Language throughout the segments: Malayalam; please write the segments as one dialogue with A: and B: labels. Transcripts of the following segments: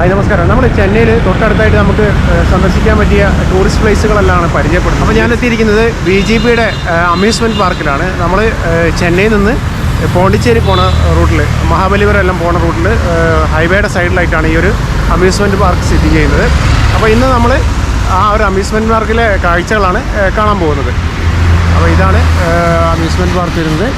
A: ഹായ് നമസ്കാരം. നമ്മൾ ചെന്നൈയിൽ തൊട്ടടുത്തായിട്ട് നമുക്ക് സന്ദർശിക്കാൻ പറ്റിയ ടൂറിസ്റ്റ് പ്ലേസുകളെല്ലാം പരിചയപ്പെടുന്നത്. അപ്പോൾ ഞാൻ എത്തിയിരിക്കുന്നത് ബി ജെ പിയുടെ അമ്യൂസ്മെന്റ് പാർക്കിലാണ്. നമ്മൾ ചെന്നൈയിൽ നിന്ന് പോണ്ടിച്ചേരി പോണ റൂട്ടിൽ മഹാബലിപുരം പോണ റൂട്ടിൽ ഹൈവേയുടെ സൈഡിലായിട്ടാണ് ഈ ഒരു അമ്യൂസ്മെന്റ് പാർക്ക് സ്ഥിതി ചെയ്യുന്നത്. അപ്പോൾ ഇന്ന് നമ്മൾ ആ ഒരു അമ്യൂസ്മെന്റ് പാർക്കിലെ കാഴ്ചകളാണ് കാണാൻ പോകുന്നത്. അപ്പോൾ ഇതാണ് അമ്യൂസ്മെന്റ് പാർക്ക് വരുന്നത്.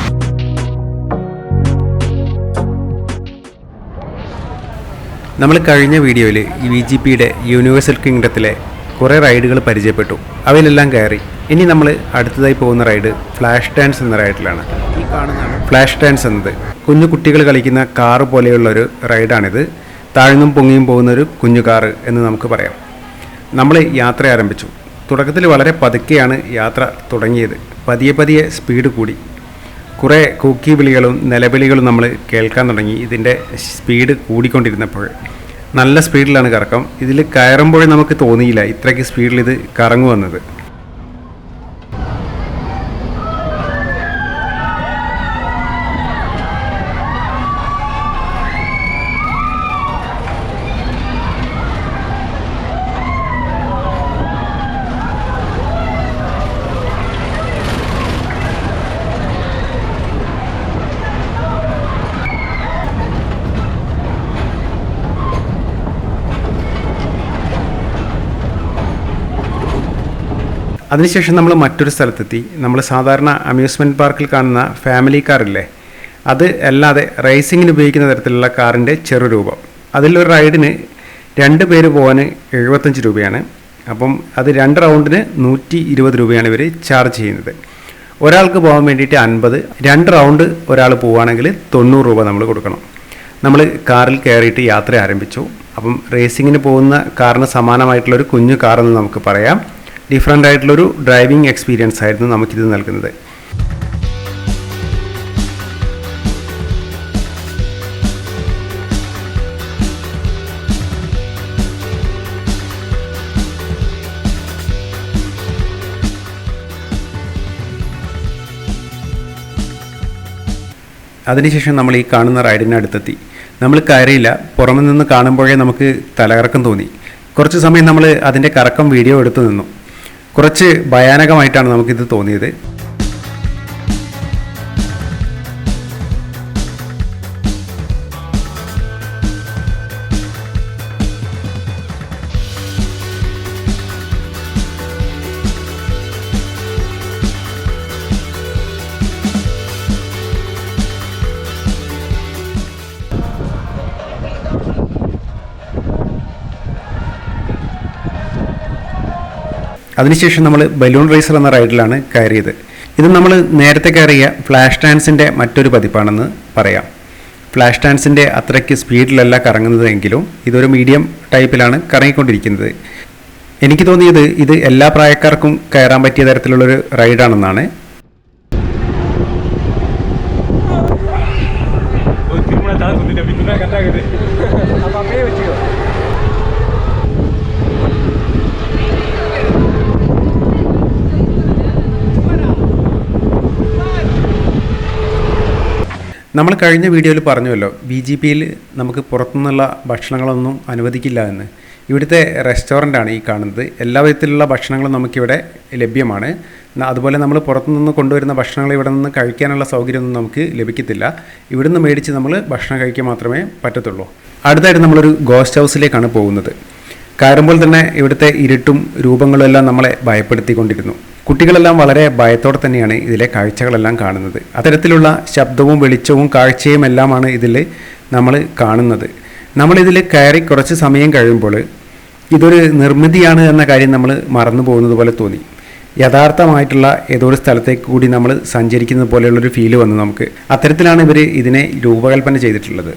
B: നമ്മൾ കഴിഞ്ഞ വീഡിയോയിൽ വി ജി പിയുടെ യൂണിവേഴ്സൽ കിങ്ഡത്തിലെ കുറേ റൈഡുകൾ പരിചയപ്പെട്ടു. അവയിലെല്ലാം കയറി. ഇനി നമ്മൾ അടുത്തതായി പോകുന്ന റൈഡ് ഫ്ലാഷ് ഡാൻസ് എന്ന റൈഡിലാണ്. ഈ കാണുന്നതാണ് ഫ്ലാഷ് ഡാൻസ് എന്നത്. കുഞ്ഞു കുട്ടികൾ കളിക്കുന്ന കാറ് പോലെയുള്ള ഒരു റൈഡാണിത്. താഴ്ന്നും പൊങ്ങിയും പോകുന്ന ഒരു കുഞ്ഞു കാറ് എന്ന് നമുക്ക് പറയാം. നമ്മൾ യാത്ര ആരംഭിച്ചു. തുടക്കത്തിൽ വളരെ പതുക്കെയാണ് യാത്ര തുടങ്ങിയത്. പതിയെ പതിയെ സ്പീഡ് കൂടി. കുറേ കൂക്കി വിളികളും നിലവിളികളും നമ്മൾ കേൾക്കാൻ തുടങ്ങി. ഇതിന്റെ സ്പീഡ് കൂടിക്കൊണ്ടിരുന്നപ്പോൾ നല്ല സ്പീഡിലാണ് കറക്കം. ഇതിൽ കയറുമ്പോഴേ നമുക്ക് തോന്നിയില്ല ഇത്രയ്ക്ക് സ്പീഡിൽ ഇത് കറങ്ങുമെന്നത്. അതിനുശേഷം നമ്മൾ മറ്റൊരു സ്ഥലത്തെത്തി. നമ്മൾ സാധാരണ അമ്യൂസ്മെന്റ് പാർക്കിൽ കാണുന്ന ഫാമിലി കാറില്ലേ അത് അല്ലാതെ റേസിങ്ങിന് ഉപയോഗിക്കുന്ന തരത്തിലുള്ള കാറിന്റെ ചെറുരൂപം അതിലൊരു റൈഡിന് രണ്ട് പേര് പോകാൻ എഴുപത്തഞ്ച് രൂപയാണ്. അപ്പം അത് രണ്ട് റൗണ്ടിന് നൂറ്റി ഇരുപത് രൂപയാണ് ഇവർ ചാർജ് ചെയ്യുന്നത്. ഒരാൾക്ക് പോകാൻ വേണ്ടിയിട്ട് അൻപത് രണ്ട് റൗണ്ട് ഒരാൾ പോവുകയാണെങ്കിൽ തൊണ്ണൂറ് രൂപ നമ്മൾ കൊടുക്കണം. നമ്മൾ കാറിൽ കയറിയിട്ട് യാത്ര ആരംഭിച്ചു. അപ്പം റേസിങ്ങിന് പോകുന്ന കാറിന് സമാനമായിട്ടുള്ളൊരു കുഞ്ഞു കാറെന്ന് നമുക്ക് പറയാം. ഡിഫറെന്റ് ആയിട്ടുള്ളൊരു ഡ്രൈവിംഗ് എക്സ്പീരിയൻസ് ആയിരുന്നു നമുക്കിത് നൽകുന്നത്. അതിനുശേഷം നമ്മൾ ഈ കാണുന്ന റൈഡിന്റെ അടുത്തെത്തി. നമ്മൾ കയറിയില്ല. പുറമെ നിന്ന് കാണുമ്പോഴേ നമുക്ക് തലകറക്കം തോന്നി. കുറച്ച് സമയം നമ്മൾ അതിന്റെ കറക്കം വീഡിയോ എടുത്തു നിന്നു. കുറച്ച് ഭയാനകമായിട്ടാണ് നമുക്കിത് തോന്നിയത്. അതിനുശേഷം നമ്മൾ ബലൂൺ റേസർ എന്ന റൈഡിലാണ് കയറിയത്. ഇത് നമ്മൾ നേരത്തെ കയറിയ ഫ്ലാഷ് ഡാൻസിന്റെ മറ്റൊരു പതിപ്പാണെന്ന് പറയാം. ഫ്ലാഷ് ഡാൻസിന്റെ അത്രയ്ക്ക് സ്പീഡിലല്ല കറങ്ങുന്നതെങ്കിലും ഇതൊരു മീഡിയം ടൈപ്പിലാണ് കറങ്ങിക്കൊണ്ടിരിക്കുന്നത്. എനിക്ക് തോന്നിയത് ഇത് എല്ലാ പ്രായക്കാർക്കും കയറാൻ പറ്റിയ തരത്തിലുള്ളൊരു റൈഡാണെന്നാണ്.
A: കട്ടാകുന്നത് അപ്പം അങ്ങനെ
B: നമ്മൾ കഴിഞ്ഞ വീഡിയോയിൽ പറഞ്ഞുവല്ലോ ബി ജി പിയിൽ നമുക്ക് പുറത്തുനിന്നുള്ള ഭക്ഷണങ്ങളൊന്നും അനുവദിക്കില്ല എന്ന്. ഇവിടുത്തെ റെസ്റ്റോറന്റാണ് ഈ കാണുന്നത്. എല്ലാ വിധത്തിലുള്ള ഭക്ഷണങ്ങളും നമുക്കിവിടെ ലഭ്യമാണ്. അതുപോലെ നമ്മൾ പുറത്തുനിന്ന് കൊണ്ടുവരുന്ന ഭക്ഷണങ്ങൾ ഇവിടെ നിന്ന് കഴിക്കാനുള്ള സൗകര്യമൊന്നും നമുക്ക് ലഭിക്കത്തില്ല. ഇവിടുന്ന് മേടിച്ച് നമ്മൾ ഭക്ഷണം കഴിക്കാൻ മാത്രമേ പറ്റത്തുള്ളൂ. അടുത്തായിട്ട് നമ്മളൊരു ഗോസ്റ്റ് ഹൗസിലേക്കാണ് പോകുന്നത്. കയറുമ്പോൾ തന്നെ ഇവിടുത്തെ ഇരുട്ടും രൂപങ്ങളും എല്ലാം നമ്മളെ ഭയപ്പെടുത്തിക്കൊണ്ടിരുന്നു കുട്ടികളെല്ലാം വളരെ ഭയത്തോടെ തന്നെയാണ് ഇതിലെ കാഴ്ചകളെല്ലാം കാണുന്നത്. അത്തരത്തിലുള്ള ശബ്ദവും വെളിച്ചവും കാഴ്ചയും എല്ലാമാണ് ഇതിൽ നമ്മൾ കാണുന്നത്. നമ്മളിതിൽ കയറി കുറച്ച് സമയം കഴിയുമ്പോൾ ഇതൊരു നിർമ്മിതിയാണ് എന്ന കാര്യം നമ്മൾ മറന്നു പോകുന്നത് പോലെ തോന്നി. യഥാർത്ഥമായിട്ടുള്ള ഏതോ ഒരു സ്ഥലത്തേക്ക് കൂടി നമ്മൾ സഞ്ചരിക്കുന്നത് പോലെയുള്ളൊരു ഫീൽ വന്നു നമുക്ക്. അത്തരത്തിലാണ് ഇവർ ഇതിനെ രൂപകൽപ്പന ചെയ്തിട്ടുള്ളത്.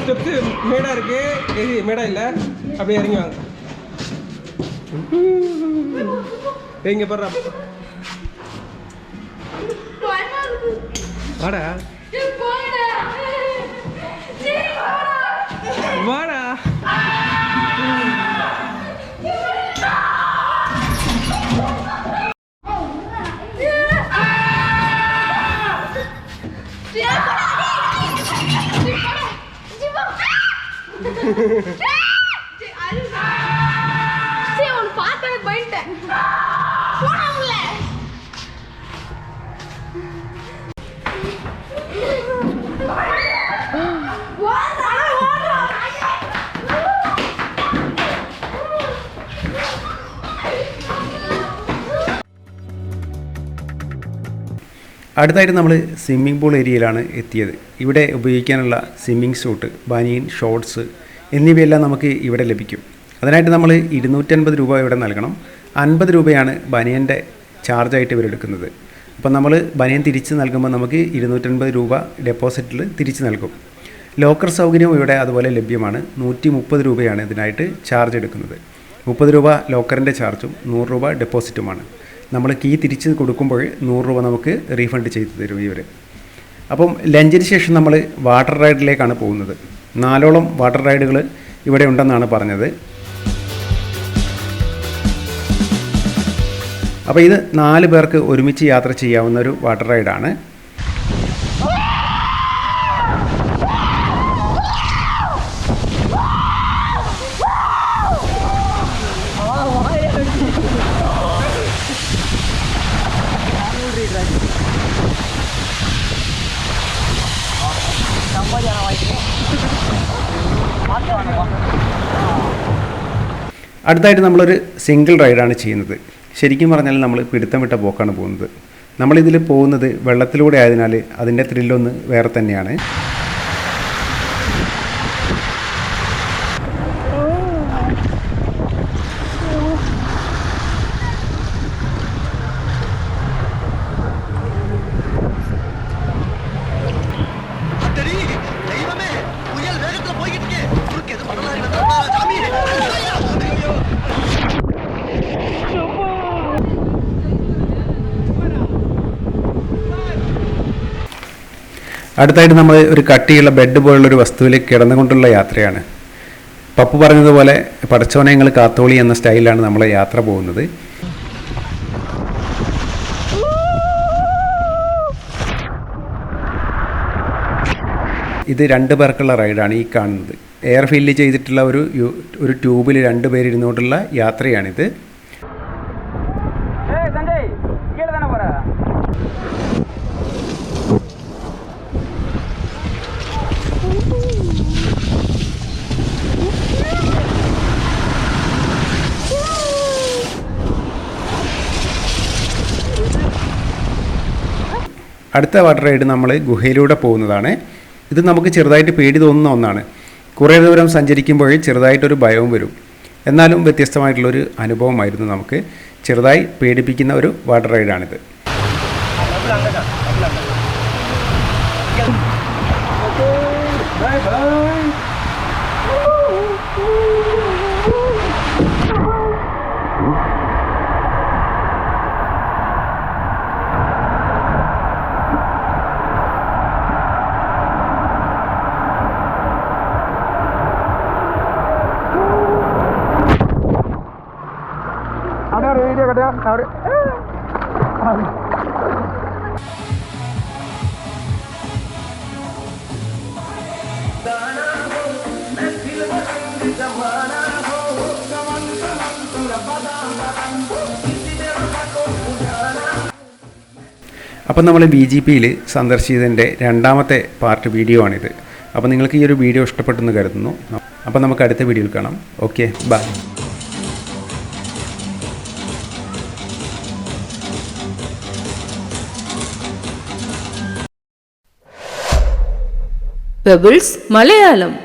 C: இங்கே ஸ்டெப்ஸு மேடாக இருக்கு. எது மேடா இல்லை. அப்படியே இறங்கி வாங்க. இங்கே போடுறா வாடா.
D: பார்த்தவே போயிட்டேன் போனாங்கள
B: അടുത്തായിട്ട് നമ്മൾ സ്വിമ്മിംഗ് പൂൾ ഏരിയയിലാണ് എത്തിയത് ഇവിടെ ഉപയോഗിക്കാനുള്ള സ്വിമ്മിംഗ് സൂട്ട് ബനിയൻ ഷോർട്സ് എന്നിവയെല്ലാം നമുക്ക് ഇവിടെ ലഭിക്കും. അതിനായിട്ട് നമ്മൾ ഇരുന്നൂറ്റൻപത് രൂപ ഇവിടെ നൽകണം. അൻപത് രൂപയാണ് ബനിയന്റെ ചാർജായിട്ട് ഇവരെടുക്കുന്നത് അപ്പോൾ നമ്മൾ ബനിയൻ തിരിച്ച് നൽകുമ്പോൾ നമുക്ക് ഇരുന്നൂറ്റൻപത് രൂപ ഡെപ്പോസിറ്റിൽ തിരിച്ച് നൽകും. ലോക്കർ സൗകര്യവും ഇവിടെ അതുപോലെ ലഭ്യമാണ്. നൂറ്റി മുപ്പത് രൂപയാണ് ഇതിനായിട്ട് ചാർജ് എടുക്കുന്നത്. മുപ്പത് രൂപ ലോക്കറിന്റെ ചാർജും നൂറ് രൂപ ഡെപ്പോസിറ്റുമാണ്. നമ്മൾ കീ തിരിച്ച് കൊടുക്കുമ്പോൾ നൂറ് രൂപ നമുക്ക് റീഫണ്ട് ചെയ്തു തരും ഇവർ. അപ്പം ലഞ്ചിന് ശേഷം നമ്മൾ വാട്ടർ റൈഡിലേക്കാണ് പോകുന്നത്. നാലോളം വാട്ടർ റൈഡുകൾ ഇവിടെ ഉണ്ടെന്നാണ് പറഞ്ഞത്. അപ്പോൾ ഇത് നാല് പേർക്ക് ഒരുമിച്ച് യാത്ര ചെയ്യാവുന്ന ഒരു വാട്ടർ റൈഡാണ്. അടുത്തായിട്ട് നമ്മളൊരു സിംഗിൾ റൈഡാണ് ചെയ്യുന്നത്. ശരിക്കും പറഞ്ഞാൽ നമ്മൾ പിടുത്തം വിട്ട പോക്കാണ് പോകുന്നത്. നമ്മളിതിൽ പോകുന്നത് വെള്ളത്തിലൂടെ ആയതിനാൽ അതിന്റെ ത്രില്ലൊന്ന് വേറെ തന്നെയാണ്. അടുത്തായിട്ട് നമ്മൾ ഒരു കട്ടിയുള്ള ബെഡ് പോലുള്ള ഒരു വസ്തുവിലേക്ക് കിടന്നുകൊണ്ടുള്ള യാത്രയാണ്. പപ്പു പറഞ്ഞതുപോലെ പടച്ചോനെ ഞങ്ങൾ കാത്തോളി എന്ന സ്റ്റൈലിലാണ് നമ്മൾ യാത്ര പോകുന്നത്. ഇത് രണ്ട് പേർക്കുള്ള റൈഡാണ് ഈ കാണുന്നത്. എയർ ഫില്ല് ചെയ്തിട്ടുള്ള ഒരു ഒരു ട്യൂബിൽ രണ്ട് പേരിരുന്നുകൊണ്ടുള്ള യാത്രയാണിത്. അടുത്ത വാട്ടർ റൈഡ് നമ്മൾ ഗുഹയിലൂടെ പോകുന്നതാണ്. ഇത് നമുക്ക് ചെറുതായിട്ട് പേടി തോന്നുന്ന ഒന്നാണ്. കുറേ ദൂരം സഞ്ചരിക്കുമ്പോൾ ചെറുതായിട്ടൊരു ഭയവും വരും. എന്നാലും വ്യത്യസ്തമായിട്ടുള്ളൊരു അനുഭവമായിരുന്നു നമുക്ക്. ചെറുതായി പേടിപ്പിക്കുന്ന ഒരു വാട്ടർ റൈഡാണിത്. അപ്പം നമ്മൾ ബി ജി പിയിൽ സന്ദർശിച്ചതിന്റെ രണ്ടാമത്തെ പാർട്ട് വീഡിയോ ആണിത്. അപ്പോൾ നിങ്ങൾക്ക് ഈ ഒരു വീഡിയോ ഇഷ്ടപ്പെട്ടെന്ന് കരുതുന്നു. അപ്പം നമുക്ക് അടുത്ത വീഡിയോയിൽ കാണാം. Okay bye.
E: பெபிள்ஸ் மலையாளம்